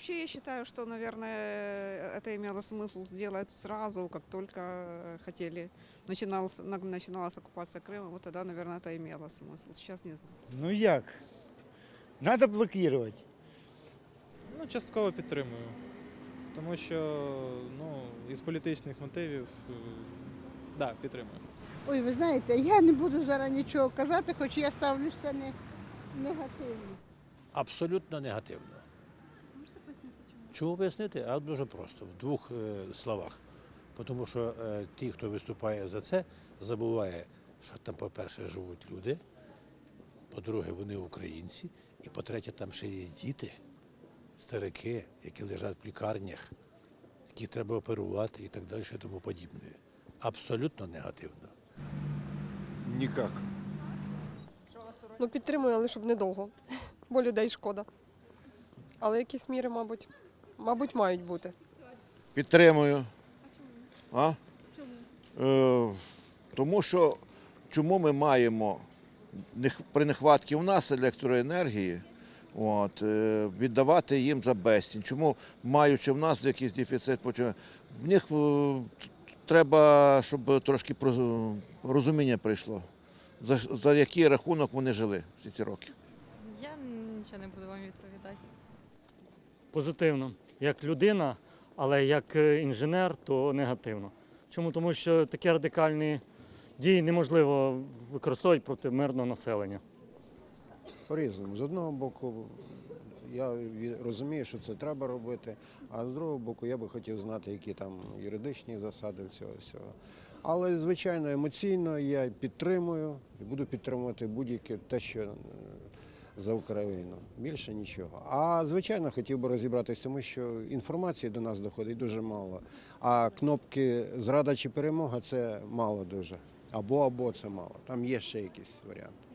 вообще я считаю, что, наверное, это имело смысл сделать сразу, как только э, хотели, начиналась, на- начиналась оккупация Крыма, вот тогда, наверное, это имело смысл. Сейчас не знаю. Ну як? Надо блокувати. Ну, частково підтримую. Тому що ну, із політичних мотивів, е, да, підтримую. Ой, ви знаєте, я не буду зараз нічого казати, хоч я ставлюся не негативно. Абсолютно негативно. Можете пояснити чому? Чому пояснити? А дуже просто, в двох е, словах. Тому що е, ті, хто виступає за це, забуває, що там, по-перше, живуть люди, по-друге, вони українці, і по-третє, там ще є діти, старики, які лежать в лікарнях, яких треба оперувати і так далі, і тому подібне. Абсолютно негативно. Никак. Ну, підтримую, але щоб недовго, бо людей шкода. Але якісь міри, мабуть, мабуть, мають бути. Підтримую. А? Е, тому що чому ми маємо при нехватці у нас електроенергії от, е, віддавати їм за безцінь? Чому, маючи в нас якийсь дефіцит, в них е, треба, щоб трошки розуміння прийшло, за, за який рахунок вони жили всі ці роки. Я нічого не буду вам відповідати. Позитивно. Як людина, але як е, інженер, то негативно. Чому? Тому що такі радикальні дії неможливо використовувати проти мирного населення. По-різному. З одного боку, я розумію, що це треба робити, а з другого боку, я би хотів знати, які там юридичні засади цього всього. Але, звичайно, емоційно я підтримую і буду підтримувати будь-яке те, що е, за Україну. Більше нічого. А звичайно, хотів би розібратися, тому що інформації до нас доходить дуже мало. А кнопки зрада чи перемога це мало дуже. Або або це мало. Там є ще якісь варіанти.